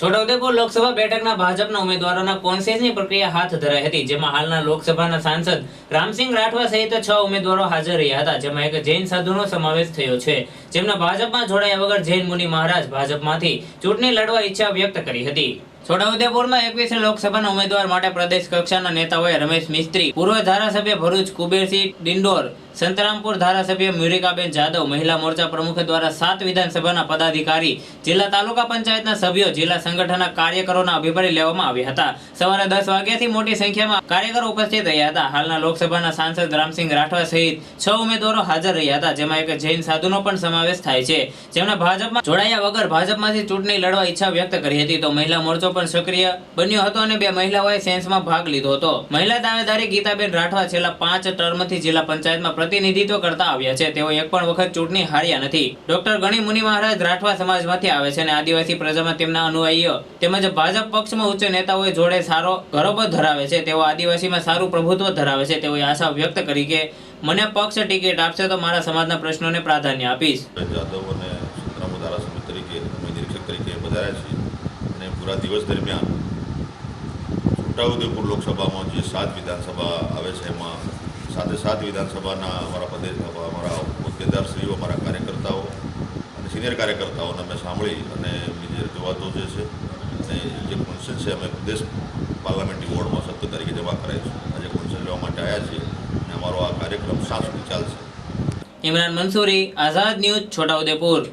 છોટાઉદેપુર લોકસભા બેઠકના ભાજપના ઉમેદવારોના કોન્સેસની પ્રક્રિયા હાથ ધરાઈ હતી, જેમાં હાલના લોકસભાના સાંસદ રામસિંહ રાઠવા સહિત છ ઉમેદવારો હાજર રહ્યા હતા, જેમાં એક જૈન સાધુનો સમાવેશ થયો છે. જેમના ભાજપમાં જોડાયા વગર જૈન મુનિ મહારાજ ભાજપમાંથી ચૂંટણી લડવા ઈચ્છા વ્યક્ત કરી હતી. છોટાઉદેપુરમાં એકવીસ લોકસભાના ઉમેદવાર માટે પ્રદેશ કક્ષાના નેતાઓએ રમેશ મિસ્ત્રી, પૂર્વ ધારાસભ્ય ભરૂચ કુબેરસિંહ ડિંડોર, સંતરામપુર ધારાસભ્ય મ્યુરિકાબેન જાદવ, મહિલા મોરચા પ્રમુખ દ્વારા સાત વિધાનસભાના પદાધિકારી, જિલ્લા તાલુકા પંચાયતના સભ્યો, જિલ્લા સંગઠનના કાર્યકરોના અભિપ્રાય લેવામાં આવ્યા હતા. સવારે દસ વાગ્યાથી મોટી સંખ્યામાં કાર્યકરો ઉપસ્થિત રહ્યા હતા. હાલના લોકસભાના સાંસદ રામસિંહ રાઠવા સહિત છ ઉમેદવારો હાજર રહ્યા હતા, જેમાં એક જૈન સાધુનો પણ સમાવેશ થાય છે. જેમણે ભાજપમાં જોડાયા વગર ભાજપમાંથી ચૂંટણી લડવા ઈચ્છા વ્યક્ત કરી હતી. તો મહિલા મોરચો પણ સક્રિય બન્યો હતો અને બે મહિલાઓએ સેન્સમાં ભાગ લીધો હતો. મહિલા દાવેદારી ગીતાબેન રાઠવા છેલ્લા પાંચ ટર્મથી જિલ્લા પંચાયતમાં પ્રતિનિધિત્વ કરતા આવ્યા છે. તેઓ એક પણ વખત ચૂંટણી હાર્યા નથી. ડોક્ટર ગણી મુનિ મહારાજ રાઠવા સમાજમાંથી આવે છે અને આદિવાસી પ્રજામાં તેમના અનુયાયીઓ તેમજ ભાજપ પક્ષમાં ઉચ્ચ નેતાઓએ જોડે સારો ગૌરવ ધરાવે છે. તેઓ આદિવાસીમાં સારું પ્રભુત્વ ધરાવે છે. તેઓએ આશા વ્યક્ત કરી કે, મને પક્ષ ટિકિટ આપશે તો મારા સમાજના પ્રશ્નોને પ્રાધાન્ય આપીશ. જાદવ અને સુત્રામુ ધારાસભ્ય તરીકે નિરીક્ષક તરીકે પધાર્યા છીએ. પૂરા દિવસ દરમિયાન છોટાઉદેપુર લોકસભામાં જે સાત વિધાનસભા આવે છે, એમાં સાથે સાત વિધાનસભાના અમારા પ્રદેશ અમારા હોદ્દેદારશ્રીઓ અમારા કાર્યકર્તાઓ અને સિનિયર કાર્યકર્તાઓને અમે સાંભળી અને બીજી રજૂઆતો જે છે, અને જે કોન્સેન્સ છે, અમે પ્રદેશ પાર્લામેન્ટરી બોર્ડમાં સત્તર તરીકે જમા કરાવીશું આજે કોન્સેન્સ લેવા માટે આવ્યા છીએ અને અમારો આ કાર્યક્રમ સાંજ સુધી ચાલશે. ઇમરાન મંસૂરી, આઝાદ ન્યૂઝ, છોટાઉદેપુર.